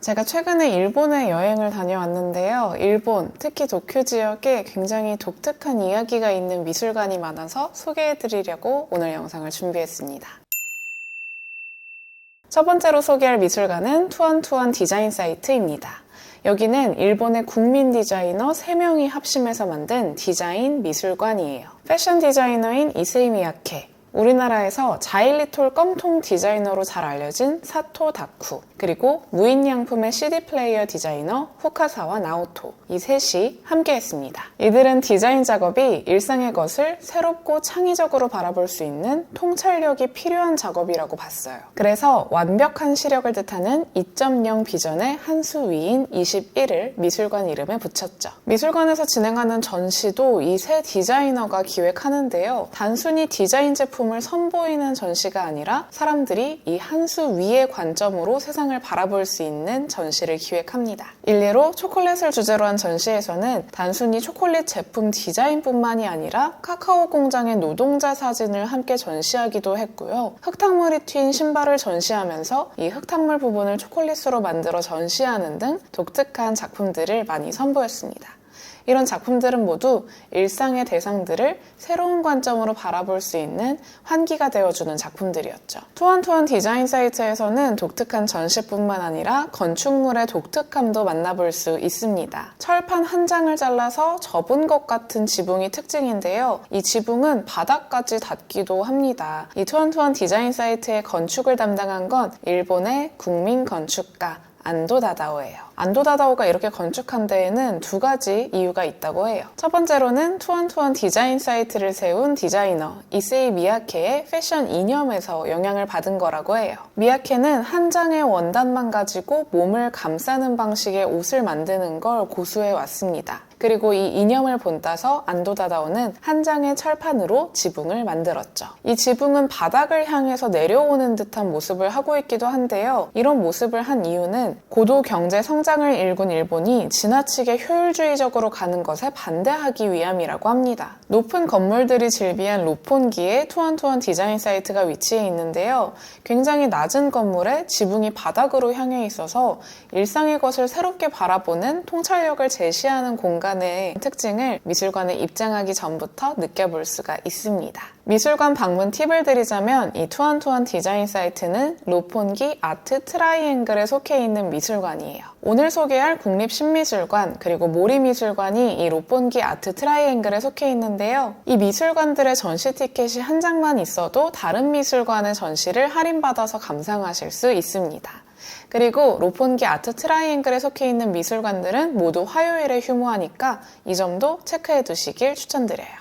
제가 최근에 일본에 여행을 다녀왔는데요. 일본, 특히 도쿄 지역에 굉장히 독특한 이야기가 있는 미술관이 많아서 소개해드리려고 오늘 영상을 준비했습니다. 첫 번째로 소개할 미술관은 투원투원 디자인 사이트입니다. 여기는 일본의 국민 디자이너 3명이 합심해서 만든 디자인 미술관이에요. 패션 디자이너인 이세이 미야케, 우리나라에서 자일리톨 껌통 디자이너로 잘 알려진 사토 다쿠, 그리고 무인양품의 CD 플레이어 디자이너 후카사와 나오토, 이 셋이 함께 했습니다. 이들은 디자인 작업이 일상의 것을 새롭고 창의적으로 바라볼 수 있는 통찰력이 필요한 작업이라고 봤어요. 그래서 완벽한 시력을 뜻하는 2.0 비전의 한 수 위인 21을 미술관 이름에 붙였죠. 미술관에서 진행하는 전시도 이 세 디자이너가 기획하는데요. 단순히 디자인 제품 을 선보이는 전시가 아니라 사람들이 이 한 수 위의 관점으로 세상을 바라볼 수 있는 전시를 기획합니다. 일례로 초콜릿을 주제로 한 전시에서는 단순히 초콜릿 제품 디자인뿐만이 아니라 카카오 공장의 노동자 사진을 함께 전시하기도 했고요. 흙탕물이 튄 신발을 전시하면서 이 흙탕물 부분을 초콜릿으로 만들어 전시하는 등 독특한 작품들을 많이 선보였습니다. 이런 작품들은 모두 일상의 대상들을 새로운 관점으로 바라볼 수 있는 환기가 되어주는 작품들이었죠. 투원투원 디자인 사이트에서는 독특한 전시뿐만 아니라 건축물의 독특함도 만나볼 수 있습니다. 철판 한 장을 잘라서 접은 것 같은 지붕이 특징인데요. 이 지붕은 바닥까지 닿기도 합니다. 이 투원투원 디자인 사이트의 건축을 담당한 건 일본의 국민 건축가 안도 다다오예요. 안도 다다오가 이렇게 건축한 데에는 두 가지 이유가 있다고 해요. 첫 번째로는 투원투원 디자인 사이트를 세운 디자이너 이세이 미야케의 패션 이념에서 영향을 받은 거라고 해요. 미야케는 한 장의 원단만 가지고 몸을 감싸는 방식의 옷을 만드는 걸 고수해 왔습니다. 그리고 이 이념을 본따서 안도다다오는 한 장의 철판으로 지붕을 만들었죠. 이 지붕은 바닥을 향해서 내려오는 듯한 모습을 하고 있기도 한데요. 이런 모습을 한 이유는 고도 경제 성장 을 일군 일본이 지나치게 효율주의적으로 가는 것에 반대하기 위함이라고 합니다. 높은 건물들이 즐비한 로폰기에 투원투원 디자인 사이트가 위치해 있는데요. 굉장히 낮은 건물에 지붕이 바닥으로 향해 있어서 일상의 것을 새롭게 바라보는 통찰력을 제시하는 공간 미술관의 특징을 미술관에 입장하기 전부터 느껴볼 수가 있습니다. 미술관 방문 팁을 드리자면 이 투원투원 디자인 사이트는 로폰기 아트 트라이앵글에 속해 있는 미술관이에요. 오늘 소개할 국립신미술관 그리고 모리미술관이 이 로폰기 아트 트라이앵글에 속해 있는데요. 이 미술관들의 전시 티켓이 한 장만 있어도 다른 미술관의 전시를 할인받아서 감상하실 수 있습니다. 그리고 로폰기 아트 트라이앵글에 속해 있는 미술관들은 모두 화요일에 휴무하니까 이 점도 체크해 두시길 추천드려요.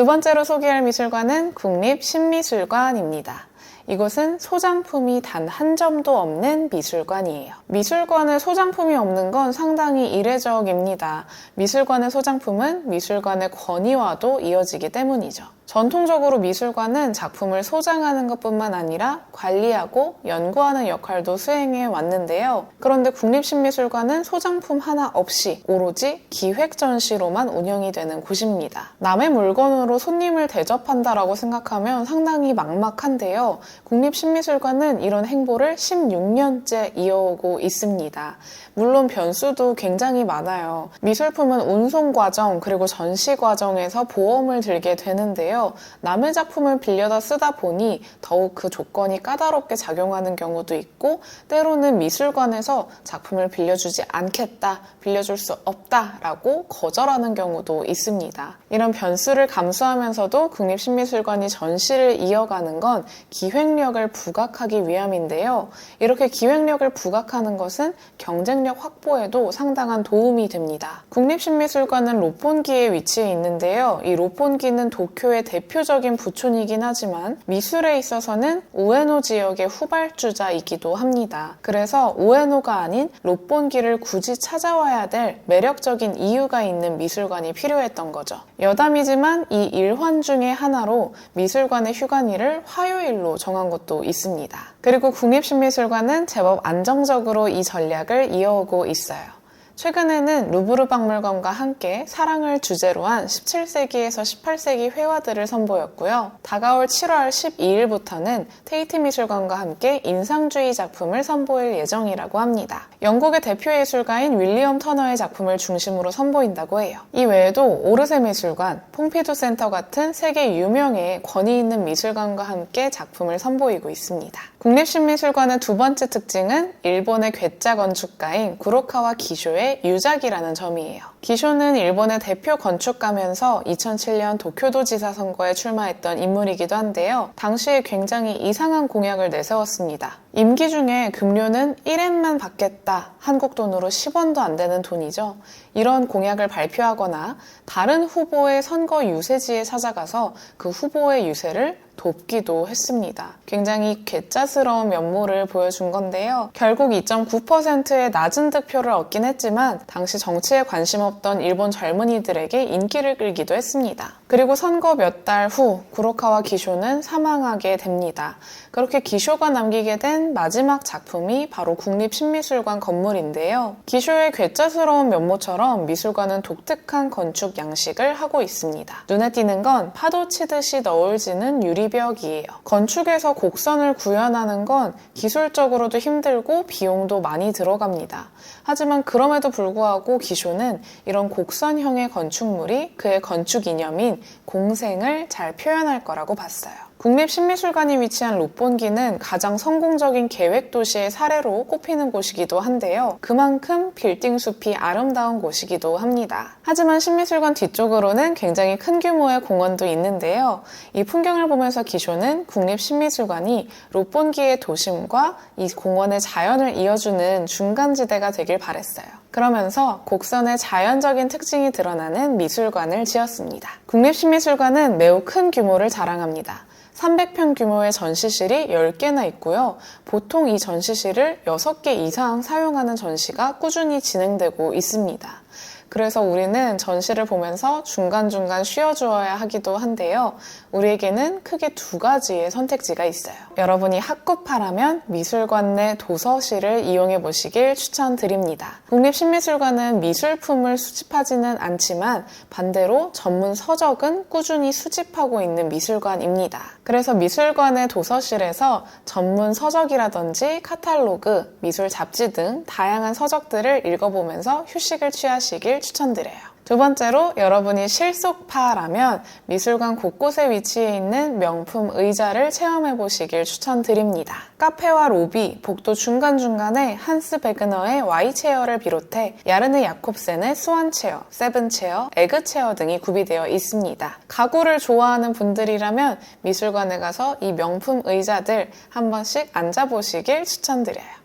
두 번째로 소개할 미술관은 국립신미술관입니다. 이곳은 소장품이 단 한 점도 없는 미술관이에요. 미술관에 소장품이 없는 건 상당히 이례적입니다. 미술관의 소장품은 미술관의 권위와도 이어지기 때문이죠. 전통적으로 미술관은 작품을 소장하는 것뿐만 아니라 관리하고 연구하는 역할도 수행해 왔는데요. 그런데 국립신미술관은 소장품 하나 없이 오로지 기획 전시로만 운영이 되는 곳입니다. 남의 물건으로 손님을 대접한다라고 생각하면 상당히 막막한데요. 국립신미술관은 이런 행보를 16년째 이어오고 있습니다. 물론 변수도 굉장히 많아요. 미술품은 운송 과정 그리고 전시 과정에서 보험을 들게 되는데요. 남의 작품을 빌려다 쓰다 보니 더욱 그 조건이 까다롭게 작용하는 경우도 있고 때로는 미술관에서 작품을 빌려주지 않겠다, 빌려줄 수 없다라고 거절하는 경우도 있습니다. 이런 변수를 감수하면서도 국립신미술관이 전시를 이어가는 건 기획력을 부각하기 위함인데요. 이렇게 기획력을 부각하는 것은 경쟁력 확보에도 상당한 도움이 됩니다. 국립신미술관은 로폰기에 위치해 있는데요. 이 로폰기는 도쿄의 대표적인 부촌이긴 하지만 미술에 있어서는 우에노 지역의 후발주자이기도 합니다. 그래서 우에노가 아닌 롯본기를 굳이 찾아와야 될 매력적인 이유가 있는 미술관이 필요했던 거죠. 여담이지만 이 일환 중의 하나로 미술관의 휴관일을 화요일로 정한 것도 있습니다. 그리고 국립신미술관은 제법 안정적으로 이 전략을 이어오고 있어요. 최근에는 루브르 박물관과 함께 사랑을 주제로 한 17세기에서 18세기 회화들을 선보였고요. 다가올 7월 12일부터는 테이트 미술관과 함께 인상주의 작품을 선보일 예정이라고 합니다. 영국의 대표 예술가인 윌리엄 터너의 작품을 중심으로 선보인다고 해요. 이 외에도 오르세 미술관, 퐁피두 센터 같은 세계 유명의 권위 있는 미술관과 함께 작품을 선보이고 있습니다. 국립신미술관의 두 번째 특징은 일본의 괴짜 건축가인 구로카와 기쇼의 유작이라는 점이에요. 기쇼는 일본의 대표 건축가면서 2007년 도쿄도지사 선거에 출마했던 인물이기도 한데요. 당시에 굉장히 이상한 공약을 내세웠습니다. 임기 중에 급료는 1엔만 받겠다. 한국 돈으로 10원도 안 되는 돈이죠. 이런 공약을 발표하거나 다른 후보의 선거 유세지에 찾아가서 그 후보의 유세를 돕기도 했습니다. 굉장히 괴짜스러운 면모를 보여준 건데요. 결국 2.9%의 낮은 득표를 얻긴 했지만 당시 정치에 관심 없던 일본 젊은이들에게 인기를 끌기도 했습니다. 그리고 선거 몇 달 후 구로카와 기쇼는 사망하게 됩니다. 그렇게 기쇼가 남기게 된 마지막 작품이 바로 국립신미술관 건물인데요. 기쇼의 괴짜스러운 면모처럼 미술관은 독특한 건축 양식을 하고 있습니다. 눈에 띄는 건 파도 치듯이 너울지는 유리벽이에요. 건축에서 곡선을 구현하는 건 기술적으로도 힘들고 비용도 많이 들어갑니다. 하지만 그럼에도 불구하고 기쇼는 이런 곡선형의 건축물이 그의 건축 이념인 공생을 잘 표현할 거라고 봤어요. 국립신미술관이 위치한 롯본기는 가장 성공적인 계획 도시의 사례로 꼽히는 곳이기도 한데요. 그만큼 빌딩 숲이 아름다운 곳이기도 합니다. 하지만 신미술관 뒤쪽으로는 굉장히 큰 규모의 공원도 있는데요. 이 풍경을 보면서 기쇼는 국립신미술관이 롯본기의 도심과 이 공원의 자연을 이어주는 중간지대가 되길 바랬어요. 그러면서 곡선의 자연적인 특징이 드러나는 미술관을 지었습니다. 국립신미술관은 매우 큰 규모를 자랑합니다. 300평 규모의 전시실이 10개나 있고요. 보통 이 전시실을 6개 이상 사용하는 전시가 꾸준히 진행되고 있습니다. 그래서 우리는 전시를 보면서 중간중간 쉬어주어야 하기도 한데요. 우리에게는 크게 두 가지의 선택지가 있어요. 여러분이 학급하라면 미술관 내 도서실을 이용해 보시길 추천드립니다. 국립신미술관은 미술품을 수집하지는 않지만 반대로 전문 서적은 꾸준히 수집하고 있는 미술관입니다. 그래서 미술관의 도서실에서 전문 서적이라든지 카탈로그, 미술 잡지 등 다양한 서적들을 읽어보면서 휴식을 취하시길 추천드려요. 두 번째로 여러분이 실속파라면 미술관 곳곳에 위치해 있는 명품 의자를 체험해 보시길 추천드립니다. 카페와 로비, 복도 중간중간에 한스 베그너의 Y체어를 비롯해 야르네 야콥센의 스완체어, 세븐체어, 에그체어 등이 구비되어 있습니다. 가구를 좋아하는 분들이라면 미술관에 가서 이 명품 의자들 한 번씩 앉아보시길 추천드려요.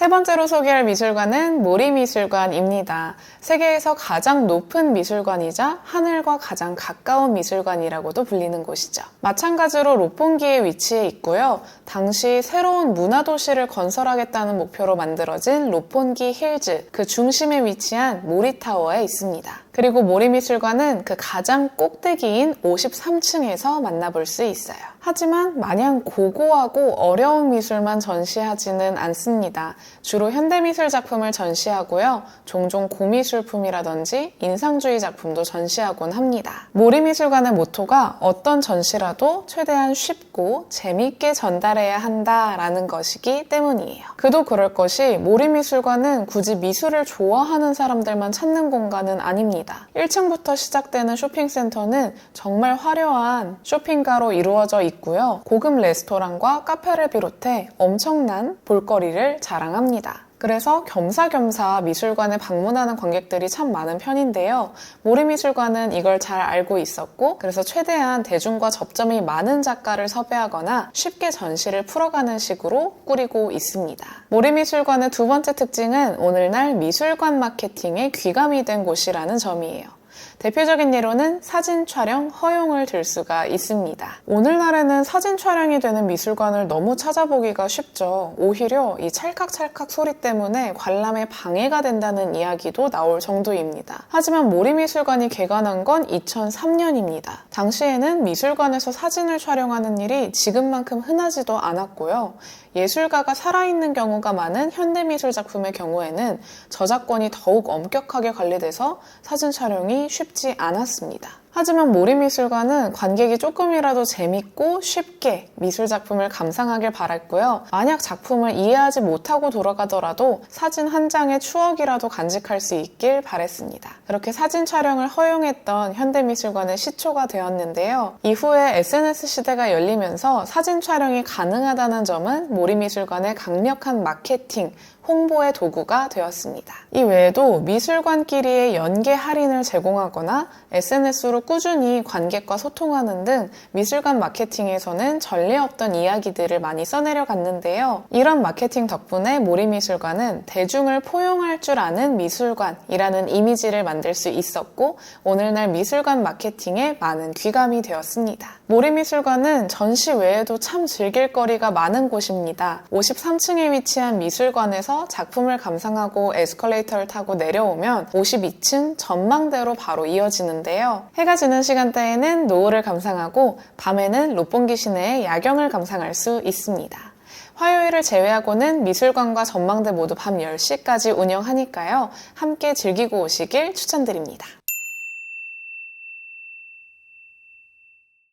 세 번째로 소개할 미술관은 모리미술관입니다. 세계에서 가장 높은 미술관이자 하늘과 가장 가까운 미술관이라고도 불리는 곳이죠. 마찬가지로 롯본기에 위치해 있고요. 당시 새로운 문화도시를 건설하겠다는 목표로 만들어진 롯본기 힐즈, 그 중심에 위치한 모리타워에 있습니다. 그리고 모리미술관은 그 가장 꼭대기인 53층에서 만나볼 수 있어요. 하지만 마냥 고고하고 어려운 미술만 전시하지는 않습니다. 주로 현대미술 작품을 전시하고요. 종종 고미술품이라든지 인상주의 작품도 전시하곤 합니다. 모리미술관의 모토가 어떤 전시라도 최대한 쉽고 재미있게 전달해야 한다라는 것이기 때문이에요. 그도 그럴 것이 모리미술관은 굳이 미술을 좋아하는 사람들만 찾는 공간은 아닙니다. 1층부터 시작되는 쇼핑센터는 정말 화려한 쇼핑가로 이루어져 있고요. 고급 레스토랑과 카페를 비롯해 엄청난 볼거리를 자랑합니다. 그래서 겸사겸사 미술관에 방문하는 관객들이 참 많은 편인데요. 모리미술관은 이걸 잘 알고 있었고, 그래서 최대한 대중과 접점이 많은 작가를 섭외하거나 쉽게 전시를 풀어가는 식으로 꾸리고 있습니다. 모리미술관의 두 번째 특징은 오늘날 미술관 마케팅에 귀감이 된 곳이라는 점이에요. 대표적인 예로는 사진 촬영 허용을 들 수가 있습니다. 오늘날에는 사진 촬영이 되는 미술관을 너무 찾아보기가 쉽죠. 오히려 이 찰칵찰칵 소리 때문에 관람에 방해가 된다는 이야기도 나올 정도입니다. 하지만 모리미술관이 개관한 건 2003년입니다. 당시에는 미술관에서 사진을 촬영하는 일이 지금만큼 흔하지도 않았고요. 예술가가 살아있는 경우가 많은 현대미술 작품의 경우에는 저작권이 더욱 엄격하게 관리돼서 사진 촬영이 쉽지 않았습니다. 하지만 모리미술관은 관객이 조금이라도 재밌고 쉽게 미술 작품을 감상하길 바랐고요. 만약 작품을 이해하지 못하고 돌아가더라도 사진 한 장의 추억이라도 간직할 수 있길 바랬습니다. 그렇게 사진 촬영을 허용했던 현대미술관의 시초가 되었는데요. 이후에 SNS 시대가 열리면서 사진 촬영이 가능하다는 점은 모리미술관의 강력한 마케팅, 홍보의 도구가 되었습니다. 이 외에도 미술관끼리의 연계 할인을 제공하거나 SNS로 꾸준히 관객과 소통하는 등 미술관 마케팅에서는 전례 없던 이야기들을 많이 써내려 갔는데요. 이런 마케팅 덕분에 모리미술관은 대중을 포용할 줄 아는 미술관이라는 이미지를 만들 수 있었고 오늘날 미술관 마케팅에 많은 귀감이 되었습니다. 모리미술관은 전시 외에도 참 즐길 거리가 많은 곳입니다. 53층에 위치한 미술관에서 작품을 감상하고 에스컬레이터를 타고 내려오면 52층 전망대로 바로 이어지는데요. 해가 지는 시간대에는 노을을 감상하고 밤에는 롯본기 시내의 야경을 감상할 수 있습니다. 화요일을 제외하고는 미술관과 전망대 모두 밤 10시까지 운영하니까요. 함께 즐기고 오시길 추천드립니다.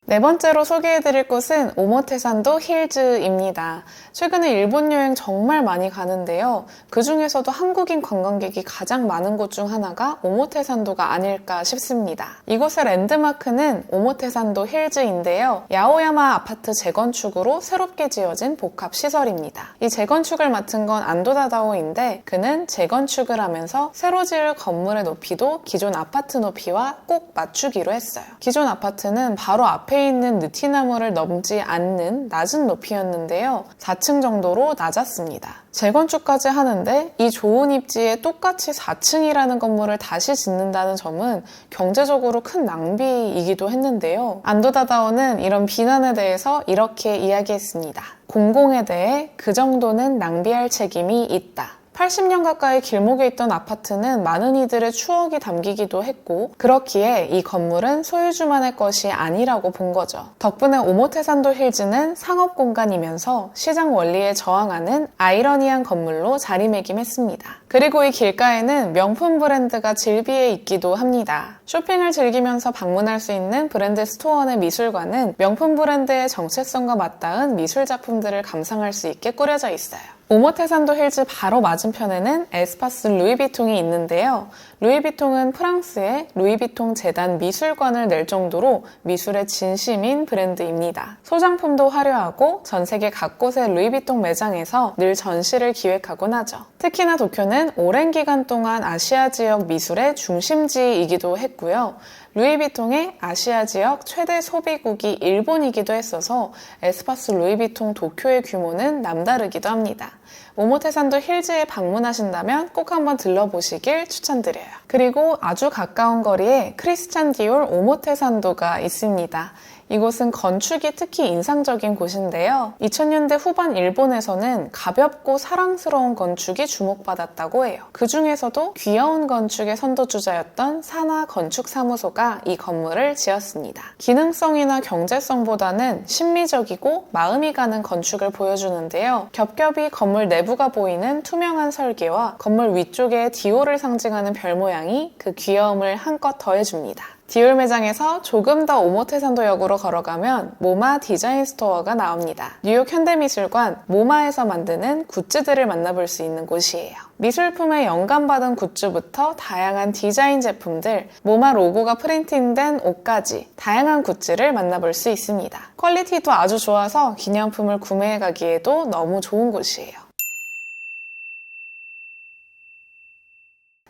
네 번째로 소개해드릴 곳은 오모테산도 힐즈입니다. 최근에 일본 여행 정말 많이 가는데요. 그 중에서도 한국인 관광객이 가장 많은 곳 중 하나가 오모테산도가 아닐까 싶습니다. 이곳의 랜드마크는 오모테산도 힐즈인데요. 야오야마 아파트 재건축으로 새롭게 지어진 복합 시설입니다. 이 재건축을 맡은 건 안도다다오인데 그는 재건축을 하면서 새로 지을 건물의 높이도 기존 아파트 높이와 꼭 맞추기로 했어요. 기존 아파트는 바로 앞에 앞에 있는 느티나무를 넘지 않는 낮은 높이였는데요. 4층 정도로 낮았습니다. 재건축까지 하는데 이 좋은 입지에 똑같이 4층이라는 건물을 다시 짓는다는 점은 경제적으로 큰 낭비이기도 했는데요. 안도다다오는 이런 비난에 대해서 이렇게 이야기했습니다. 공공에 대해 그 정도는 낭비할 책임이 있다. 80년 가까이 길목에 있던 아파트는 많은 이들의 추억이 담기기도 했고 그렇기에 이 건물은 소유주만의 것이 아니라고 본 거죠. 덕분에 오모테산도 힐즈는 상업 공간이면서 시장 원리에 저항하는 아이러니한 건물로 자리매김했습니다. 그리고 이 길가에는 명품 브랜드가 질비해 있기도 합니다. 쇼핑을 즐기면서 방문할 수 있는 브랜드 스토어 내 미술관은 명품 브랜드의 정체성과 맞닿은 미술 작품들을 감상할 수 있게 꾸려져 있어요. 오모테산도 힐즈 바로 맞은편에는 에스파스 루이비통이 있는데요. 루이비통은 프랑스의 루이비통 재단 미술관을 낼 정도로 미술의 진심인 브랜드입니다. 소장품도 화려하고 전 세계 각곳의 루이비통 매장에서 늘 전시를 기획하곤 하죠. 특히나 도쿄는 오랜 기간 동안 아시아 지역 미술의 중심지이기도 했고요. 루이비통의 아시아 지역 최대 소비국이 일본이기도 했어서 에스파스 루이비통 도쿄의 규모는 남다르기도 합니다. 오모테산도 힐즈에 방문하신다면 꼭 한번 들러보시길 추천드려요. 그리고 아주 가까운 거리에 크리스찬 디올 오모테산도가 있습니다. 이곳은 건축이 특히 인상적인 곳인데요. 2000년대 후반 일본에서는 가볍고 사랑스러운 건축이 주목받았다고 해요. 그 중에서도 귀여운 건축의 선도주자였던 사나 건축사무소가 이 건물을 지었습니다. 기능성이나 경제성보다는 심미적이고 마음이 가는 건축을 보여주는데요. 겹겹이 건물 내부가 보이는 투명한 설계와 건물 위쪽에 디오를 상징하는 별 모양이 그 귀여움을 한껏 더해줍니다. 디올 매장에서 조금 더 오모테산도역으로 걸어가면 모마 디자인 스토어가 나옵니다. 뉴욕 현대미술관 모마에서 만드는 굿즈들을 만나볼 수 있는 곳이에요. 미술품에 영감받은 굿즈부터 다양한 디자인 제품들, 모마 로고가 프린팅된 옷까지 다양한 굿즈를 만나볼 수 있습니다. 퀄리티도 아주 좋아서 기념품을 구매해 가기에도 너무 좋은 곳이에요.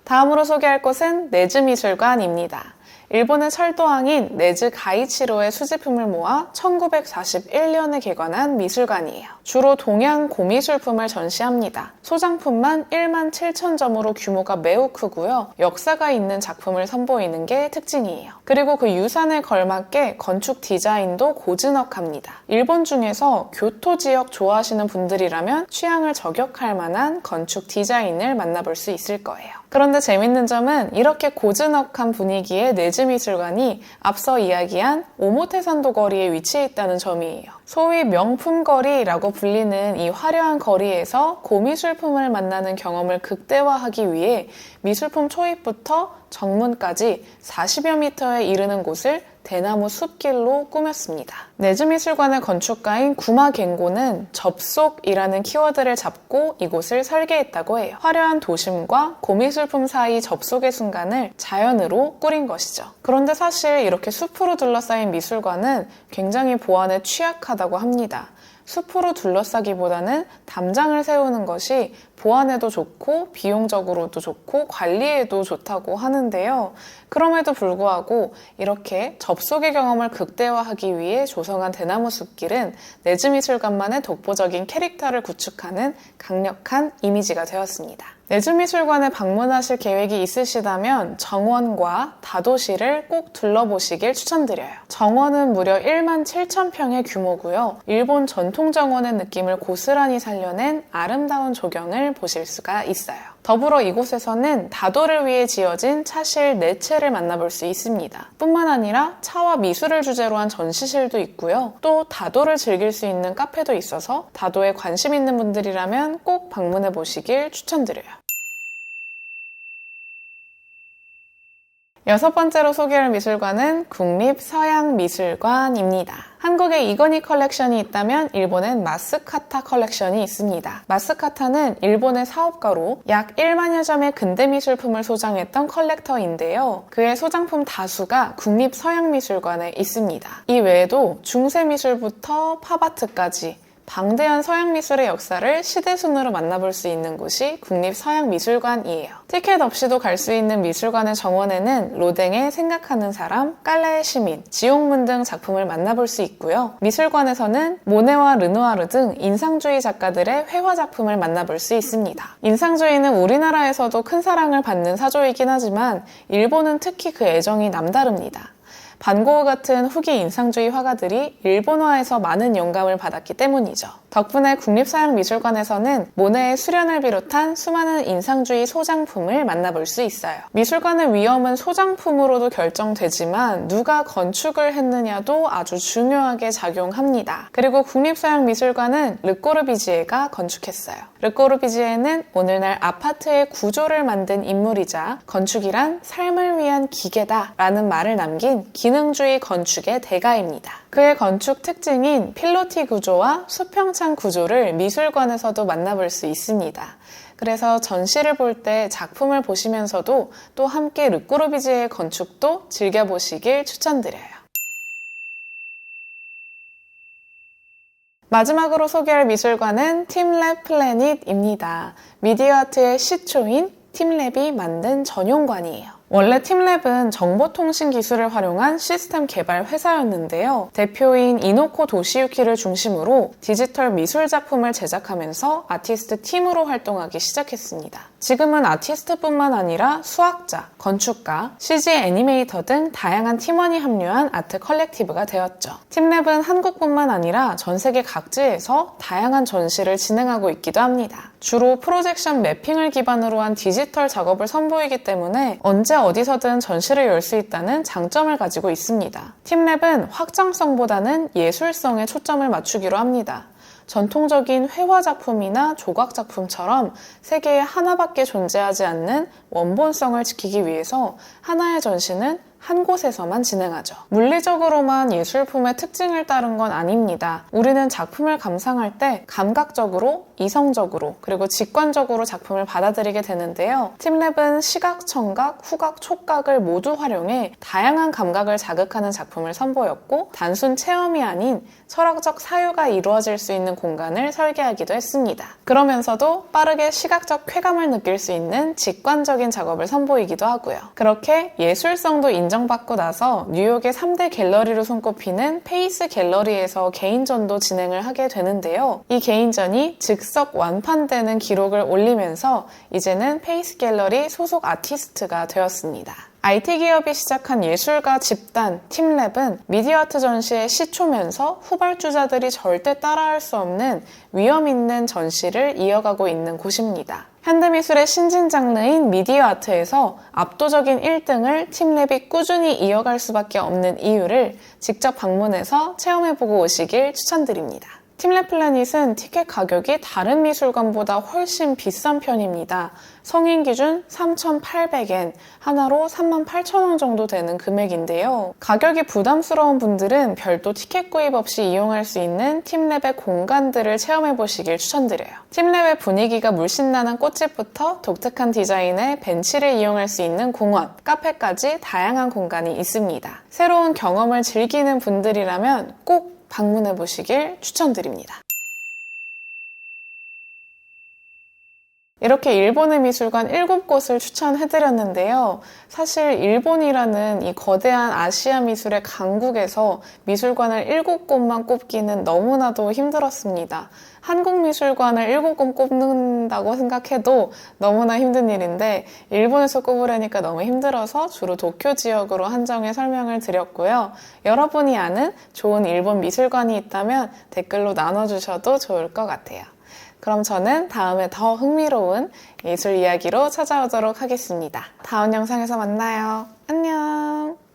다음으로 소개할 곳은 네즈미술관입니다. 일본의 철도왕인 네즈 가이치로의 수집품을 모아 1941년에 개관한 미술관이에요. 주로 동양 고미술품을 전시합니다. 소장품만 1만 7천 점으로 규모가 매우 크고요. 역사가 있는 작품을 선보이는 게 특징이에요. 그리고 그 유산에 걸맞게 건축 디자인도 고즈넉합니다. 일본 중에서 교토 지역 좋아하시는 분들이라면 취향을 저격할 만한 건축 디자인을 만나볼 수 있을 거예요. 그런데 재밌는 점은 이렇게 고즈넉한 분위기의 네즈미술관이 앞서 이야기한 오모테산도 거리에 위치해 있다는 점이에요. 소위 명품 거리라고 불리는 이 화려한 거리에서 고미술품을 만나는 경험을 극대화하기 위해 미술품 초입부터 정문까지 40여 미터에 이르는 곳을 대나무 숲길로 꾸몄습니다. 네즈미술관의 건축가인 구마 겐고는 접속이라는 키워드를 잡고 이곳을 설계했다고 해요. 화려한 도심과 고미술품 사이 접속의 순간을 자연으로 꾸린 것이죠. 그런데 사실 이렇게 숲으로 둘러싸인 미술관은 굉장히 보안에 취약하다고 합니다. 숲으로 둘러싸기보다는 담장을 세우는 것이 보안에도 좋고 비용적으로도 좋고 관리에도 좋다고 하는데요. 그럼에도 불구하고 이렇게 접속의 경험을 극대화하기 위해 조성한 대나무 숲길은 네즈미술관만의 독보적인 캐릭터를 구축하는 강력한 이미지가 되었습니다. 네즈미술관에 방문하실 계획이 있으시다면 정원과 다도시를 꼭 둘러보시길 추천드려요. 정원은 무려 1만 7천 평의 규모고요. 일본 전통 정원의 느낌을 고스란히 살려낸 아름다운 조경을 보실 수가 있어요. 더불어 이곳에서는 다도를 위해 지어진 차실 네 채를 만나볼 수 있습니다. 뿐만 아니라 차와 미술을 주제로 한 전시실도 있고요. 또 다도를 즐길 수 있는 카페도 있어서 다도에 관심 있는 분들이라면 꼭 방문해 보시길 추천드려요. 여섯 번째로 소개할 미술관은 국립서양미술관입니다. 한국에 이건희 컬렉션이 있다면 일본엔 마스카타 컬렉션이 있습니다. 마스카타는 일본의 사업가로 약 1만여 점의 근대 미술품을 소장했던 컬렉터인데요. 그의 소장품 다수가 국립서양미술관에 있습니다. 이 외에도 중세미술부터 팝아트까지 방대한 서양 미술의 역사를 시대순으로 만나볼 수 있는 곳이 국립서양미술관이에요. 티켓 없이도 갈 수 있는 미술관의 정원에는 로댕의 생각하는 사람, 깔라의 시민, 지옥문 등 작품을 만나볼 수 있고요. 미술관에서는 모네와 르누아르 등 인상주의 작가들의 회화 작품을 만나볼 수 있습니다. 인상주의는 우리나라에서도 큰 사랑을 받는 사조이긴 하지만 일본은 특히 그 애정이 남다릅니다. 반고흐 같은 후기 인상주의 화가들이 일본화에서 많은 영감을 받았기 때문이죠. 덕분에 국립서양미술관에서는 모네의 수련을 비롯한 수많은 인상주의 소장품을 만나볼 수 있어요. 미술관의 위험은 소장품으로도 결정되지만 누가 건축을 했느냐도 아주 중요하게 작용합니다. 그리고 국립서양미술관은 르꼬르비지에가 건축했어요. 르꼬르비지에는 오늘날 아파트의 구조를 만든 인물이자 건축이란 삶을 위한 기계다 라는 말을 남긴 기 능주의 건축의 대가입니다. 그의 건축 특징인 필로티 구조와 수평창 구조를 미술관에서도 만나볼 수 있습니다. 그래서 전시를 볼 때 작품을 보시면서도 또 함께 르꼬르비지의 건축도 즐겨보시길 추천드려요. 마지막으로 소개할 미술관은 팀랩 플래닛입니다. 미디어 아트의 시초인 팀랩이 만든 전용관이에요. 원래 팀랩은 정보통신 기술을 활용한 시스템 개발 회사였는데요. 대표인 이노코 도시유키를 중심으로 디지털 미술 작품을 제작하면서 아티스트 팀으로 활동하기 시작했습니다. 지금은 아티스트뿐만 아니라 수학자, 건축가, CG 애니메이터 등 다양한 팀원이 합류한 아트 컬렉티브가 되었죠. 팀랩은 한국뿐만 아니라 전 세계 각지에서 다양한 전시를 진행하고 있기도 합니다. 주로 프로젝션 매핑을 기반으로 한 디지털 작업을 선보이기 때문에 언제 어디서든 전시를 열 수 있다는 장점을 가지고 있습니다. 팀랩은 확장성보다는 예술성에 초점을 맞추기로 합니다. 전통적인 회화 작품이나 조각 작품처럼 세계에 하나밖에 존재하지 않는 원본성을 지키기 위해서 하나의 전시는 한 곳에서만 진행하죠. 물리적으로만 예술품의 특징을 따른 건 아닙니다. 우리는 작품을 감상할 때 감각적으로, 이성적으로, 그리고 직관적으로 작품을 받아들이게 되는데요. 팀랩은 시각, 청각, 후각, 촉각을 모두 활용해 다양한 감각을 자극하는 작품을 선보였고, 단순 체험이 아닌 철학적 사유가 이루어질 수 있는 공간을 설계하기도 했습니다. 그러면서도 빠르게 시각적 쾌감을 느낄 수 있는 직관적인 작업을 선보이기도 하고요. 그렇게 예술성도 있는 인정받고 나서 뉴욕의 3대 갤러리로 손꼽히는 페이스 갤러리에서 개인전도 진행을 하게 되는데요. 이 개인전이 즉석 완판되는 기록을 올리면서 이제는 페이스 갤러리 소속 아티스트가 되었습니다. IT 기업이 시작한 예술가 집단 팀랩은 미디어 아트 전시의 시초면서 후발주자들이 절대 따라할 수 없는 위험 있는 전시를 이어가고 있는 곳입니다. 현대미술의 신진 장르인 미디어 아트에서 압도적인 1등을 팀랩이 꾸준히 이어갈 수밖에 없는 이유를 직접 방문해서 체험해보고 오시길 추천드립니다. 팀랩 플래닛은 티켓 가격이 다른 미술관보다 훨씬 비싼 편입니다. 성인 기준 3,800엔, 하나로 38,000원 정도 되는 금액인데요. 가격이 부담스러운 분들은 별도 티켓 구입 없이 이용할 수 있는 팀랩의 공간들을 체험해 보시길 추천드려요. 팀랩의 분위기가 물씬 나는 꽃집부터 독특한 디자인의 벤치를 이용할 수 있는 공원, 카페까지 다양한 공간이 있습니다. 새로운 경험을 즐기는 분들이라면 꼭 방문해 보시길 추천드립니다. 이렇게 일본의 미술관 7곳을 추천해드렸는데요. 사실 일본이라는 이 거대한 아시아 미술의 강국에서 미술관을 7곳만 꼽기는 너무나도 힘들었습니다. 한국 미술관을 7곳 꼽는다고 생각해도 너무나 힘든 일인데 일본에서 꼽으려니까 너무 힘들어서 주로 도쿄 지역으로 한정해 설명을 드렸고요. 여러분이 아는 좋은 일본 미술관이 있다면 댓글로 나눠주셔도 좋을 것 같아요. 그럼 저는 다음에 더 흥미로운 예술 이야기로 찾아오도록 하겠습니다. 다음 영상에서 만나요. 안녕!